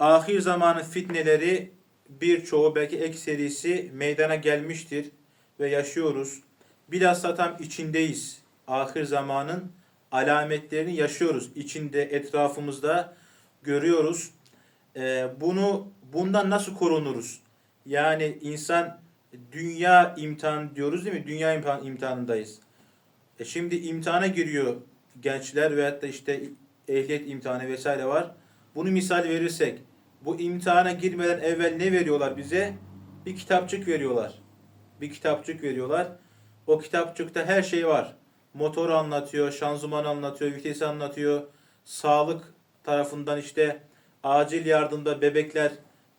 ahir zamanın fitneleri birçoğu belki ekserisi meydana gelmiştir ve yaşıyoruz. Bilhassa tam içindeyiz. Ahir zamanın alametlerini yaşıyoruz. İçinde, etrafımızda görüyoruz. Ee, bunu bundan nasıl korunuruz? Yani insan dünya imtihan diyoruz değil mi? Dünya imtihan, imtihanındayız. E şimdi imtihana giriyor gençler veyahut da işte ehliyet imtihanı vesaire var. Bunu misal verirsek bu imtihana girmeden evvel ne veriyorlar bize? Bir kitapçık veriyorlar. Bir kitapçık veriyorlar. O kitapçıkta her şey var. Motoru anlatıyor, şanzıman anlatıyor, vitesi anlatıyor. Sağlık tarafından işte acil yardımda bebekler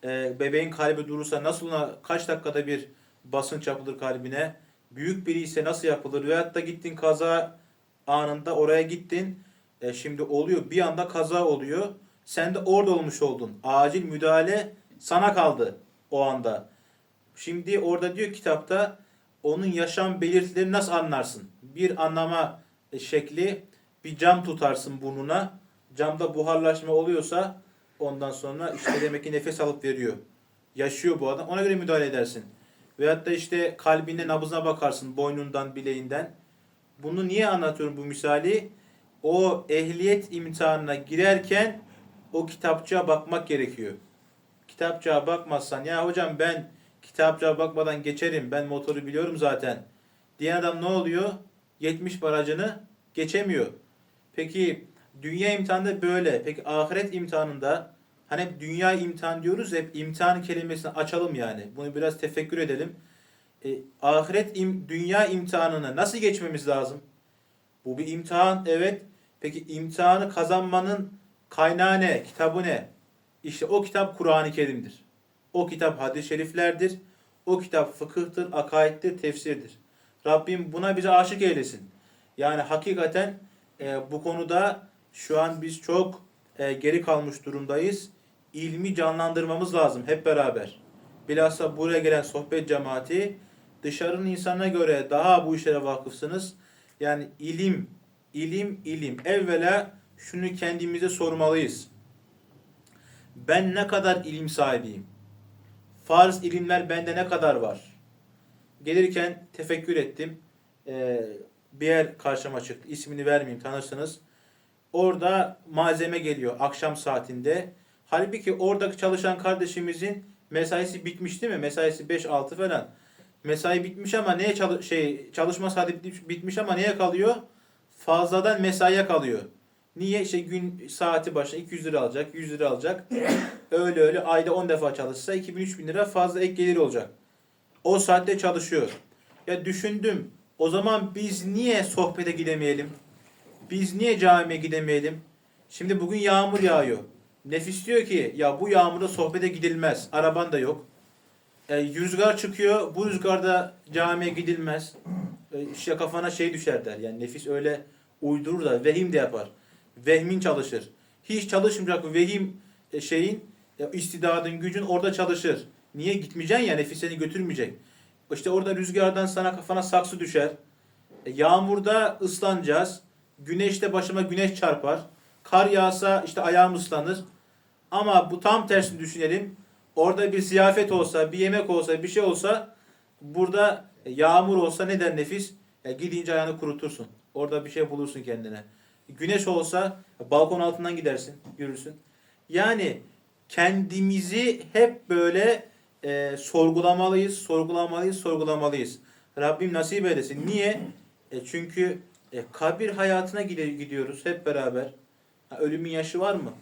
e, bebeğin kalbi durursa nasıl ona kaç dakikada bir basınç yapılır kalbine? Büyük biri ise nasıl yapılır? Veyahut da gittin kaza anında oraya gittin. E, şimdi oluyor bir anda kaza oluyor. Sen de orada olmuş oldun. Acil müdahale sana kaldı o anda. Şimdi orada diyor kitapta onun yaşam belirtilerini nasıl anlarsın? Bir anlama şekli bir cam tutarsın burnuna. Camda buharlaşma oluyorsa ondan sonra işte demek ki nefes alıp veriyor. Yaşıyor bu adam. Ona göre müdahale edersin. Veyahut da işte kalbinde nabzına bakarsın boynundan, bileğinden. Bunu niye anlatıyorum bu misali? O ehliyet imtihanına girerken o kitapçığa bakmak gerekiyor. Kitapçığa bakmazsan ya hocam ben kitapçığa bakmadan geçerim ben motoru biliyorum zaten diyen adam ne oluyor? 70 barajını geçemiyor. Peki dünya imtihanında böyle. Peki ahiret imtihanında hani hep dünya imtihan diyoruz hep imtihan kelimesini açalım yani. Bunu biraz tefekkür edelim. E, ahiret im, dünya imtihanını nasıl geçmemiz lazım? Bu bir imtihan evet. Peki imtihanı kazanmanın kaynağı ne? Kitabı ne? İşte o kitap Kur'an-ı Kerim'dir. O kitap hadis-i şeriflerdir. O kitap fıkıhtır, akaittir, tefsirdir. Rabbim buna bize aşık eylesin. Yani hakikaten e, bu konuda şu an biz çok e, geri kalmış durumdayız. İlmi canlandırmamız lazım hep beraber. Bilhassa buraya gelen sohbet cemaati dışarının insanına göre daha bu işlere vakıfsınız. Yani ilim, ilim, ilim. Evvela şunu kendimize sormalıyız. Ben ne kadar ilim sahibiyim? Farz ilimler bende ne kadar var? Gelirken tefekkür ettim. Ee, bir yer karşıma çıktı. İsmini vermeyeyim tanırsınız. Orada malzeme geliyor akşam saatinde. Halbuki oradaki çalışan kardeşimizin mesaisi bitmiş değil mi? Mesaisi 5-6 falan. Mesai bitmiş ama neye çalı şey çalışma saati bitmiş ama neye kalıyor? Fazladan mesaiye kalıyor. Niye? İşte gün saati başına 200 lira alacak, 100 lira alacak. öyle öyle ayda 10 defa çalışsa 2000-3000 lira fazla ek gelir olacak. O saatte çalışıyor. Ya düşündüm. O zaman biz niye sohbete gidemeyelim? Biz niye camiye gidemeyelim? Şimdi bugün yağmur yağıyor. Nefis diyor ki ya bu yağmurda sohbete gidilmez. Araban da yok. E, rüzgar çıkıyor. Bu rüzgarda camiye gidilmez. E, işte kafana şey düşer der. Yani nefis öyle uydurur da vehim de yapar. Vehmin çalışır. Hiç çalışmayacak vehim e, şeyin e, istidadın, gücün orada çalışır. Niye gitmeyeceksin ya nefis seni götürmeyecek. İşte orada rüzgardan sana kafana saksı düşer. E, yağmurda ıslanacağız. Güneşte başıma güneş çarpar. Kar yağsa işte ayağım ıslanır. Ama bu tam tersini düşünelim. Orada bir ziyafet olsa, bir yemek olsa, bir şey olsa burada yağmur olsa ne der nefis? Ya gidince ayağını kurutursun. Orada bir şey bulursun kendine. Güneş olsa balkon altından gidersin, yürürsün. Yani kendimizi hep böyle e, sorgulamalıyız, sorgulamalıyız, sorgulamalıyız. Rabbim nasip eylesin. Niye? E, çünkü e, kabir hayatına gidiyoruz hep beraber. Ha, ölümün yaşı var mı?